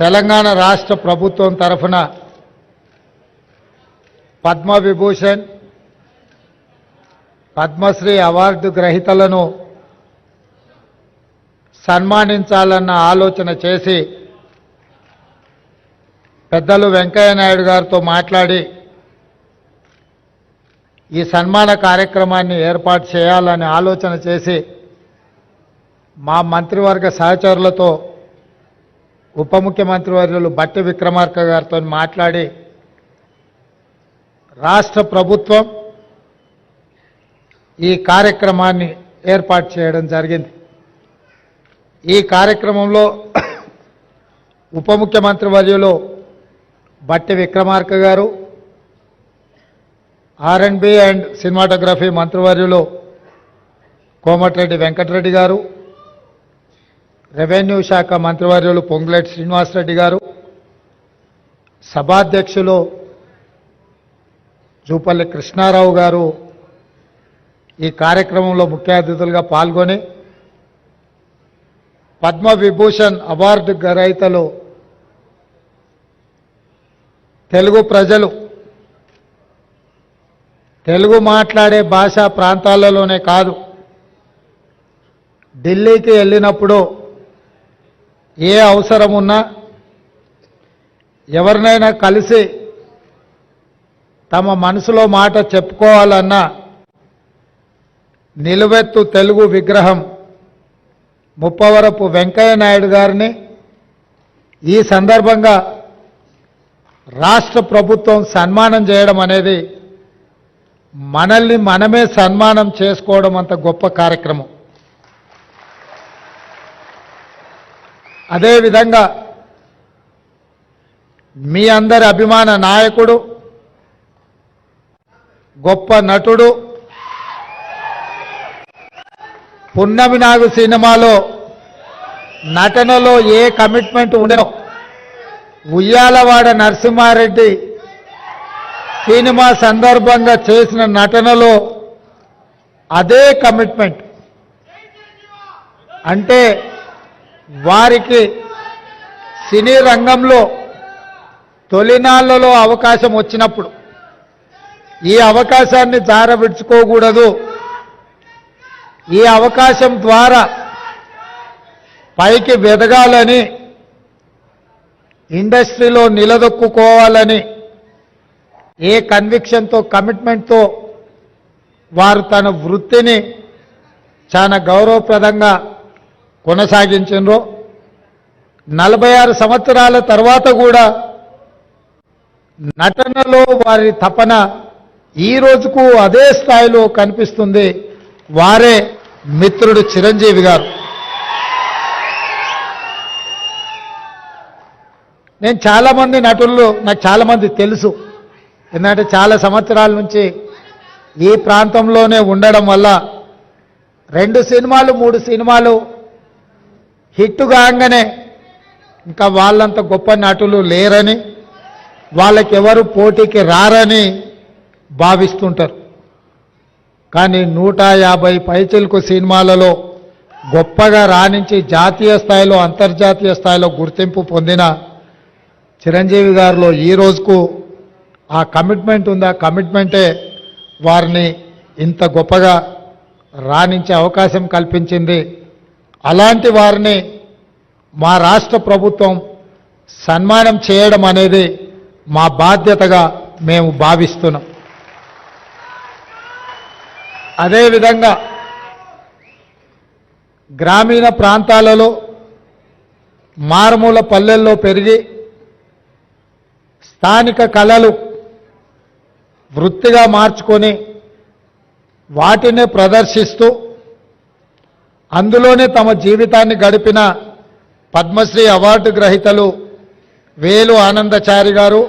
తెలంగాణ రాష్ట్ర ప్రభుత్వం తరఫున పద్మవిభూషణ్ పద్మశ్రీ అవార్డు గ్రహీతలను సన్మానించాలన్న ఆలోచన చేసి పెద్దలు వెంకయ్య నాయుడు గారితో మాట్లాడి ఈ సన్మాన కార్యక్రమాన్ని ఏర్పాటు చేయాలని ఆలోచన చేసి మా మంత్రివర్గ సహచరులతో ఉప ముఖ్యమంత్రి వర్యులు బట్టి విక్రమార్క గారితో మాట్లాడి రాష్ట్ర ప్రభుత్వం ఈ కార్యక్రమాన్ని ఏర్పాటు చేయడం జరిగింది. ఈ కార్యక్రమంలో ఉప ముఖ్యమంత్రి వర్యులు బట్టి విక్రమార్క గారు ఆర్ఎండ్బి అండ్ సినిమాటోగ్రఫీ మంత్రివర్యులు కోమటిరెడ్డి వెంకటరెడ్డి గారు రెవెన్యూ శాఖ మంత్రివర్యులు పొంగులేటి శ్రీనివాసరెడ్డి గారు సభాధ్యక్షులు జూపల్లి కృష్ణారావు గారు ఈ కార్యక్రమంలో ముఖ్య అతిథులుగా పాల్గొని పద్మ విభూషణ్ అవార్డు గ్రహీతలు తెలుగు ప్రజలు తెలుగు మాట్లాడే భాషా ప్రాంతాలలోనే కాదు ఢిల్లీకి వెళ్ళినప్పుడు ఏ అవసరం ఉన్నా ఎవరినైనా కలిసి తమ మనసులో మాట చెప్పుకోవాలన్నా నిలువెత్తు తెలుగు విగ్రహం ముప్పవరపు వెంకయ్య నాయుడు గారిని ఈ సందర్భంగా రాష్ట్ర ప్రభుత్వం సన్మానం చేయడం అనేది మనల్ని మనమే సన్మానం చేసుకోవడం అంత గొప్ప కార్యక్రమం. అదేవిధంగా మీ అందరి అభిమాన నాయకుడు గొప్ప నటుడు పున్నమి నాగు సినిమాలో నటనలో ఏ కమిట్మెంట్ ఉండో ఉయ్యాలవాడ నరసింహారెడ్డి సినిమా సందర్భంగా చేసిన నటనలో అదే కమిట్మెంట్. అంటే వారికి సినీ రంగంలో తొలినాళ్ళలో అవకాశం వచ్చినప్పుడు ఈ అవకాశాన్ని జారవిడ్చుకోకూడదు. ఈ అవకాశం ద్వారా పైకి వెదగాలని ఇండస్ట్రీలో నిలదొక్కుకోవాలని ఏ కన్విక్షన్తో కమిట్మెంట్తో వారు తన వృత్తిని చాలా గౌరవప్రదంగా కొనసాగించారో నలభై ఆరు సంవత్సరాల తర్వాత కూడా నటనలో వారి తపన ఈ రోజుకు అదే స్థాయిలో కనిపిస్తుంది. వారే మిత్రుడు చిరంజీవి గారు. నేను చాలామంది నటులు నాకు చాలామంది తెలుసు. ఎందుకంటే చాలా సంవత్సరాల నుంచి ఈ ప్రాంతంలోనే ఉండడం వల్ల రెండు సినిమాలు మూడు సినిమాలు హిట్ కాగానే ఇంకా వాళ్ళంత గొప్ప నటులు లేరని వాళ్ళకి ఎవరు పోటీకి రారని భావిస్తుంటారు. కానీ నూట యాభై పైచిలకు సినిమాలలో గొప్పగా రాణించి జాతీయ స్థాయిలో అంతర్జాతీయ స్థాయిలో గుర్తింపు పొందిన చిరంజీవి గారిలో ఈ రోజుకు ఆ కమిట్మెంట్ ఉంది? ఆ కమిట్మెంటే వారిని ఇంత గొప్పగా రాణించే అవకాశం కల్పించింది అలాంటి వారిని మా రాష్ట్ర ప్రభుత్వం సన్మానం చేయడం అనేది మా బాధ్యతగా మేము భావిస్తున్నాం. అదేవిధంగా గ్రామీణ ప్రాంతాలలో మారుమూల పల్లెల్లో పెరిగి స్థానిక కళలు వృత్తిగా మార్చుకొని వాటినే ప్రదర్శిస్తూ అందులోనే తమ జీవితాన్ని గడిపిన పద్మశ్రీ అవార్డు గ్రహీతలు వేలు ఆనందచారి గారు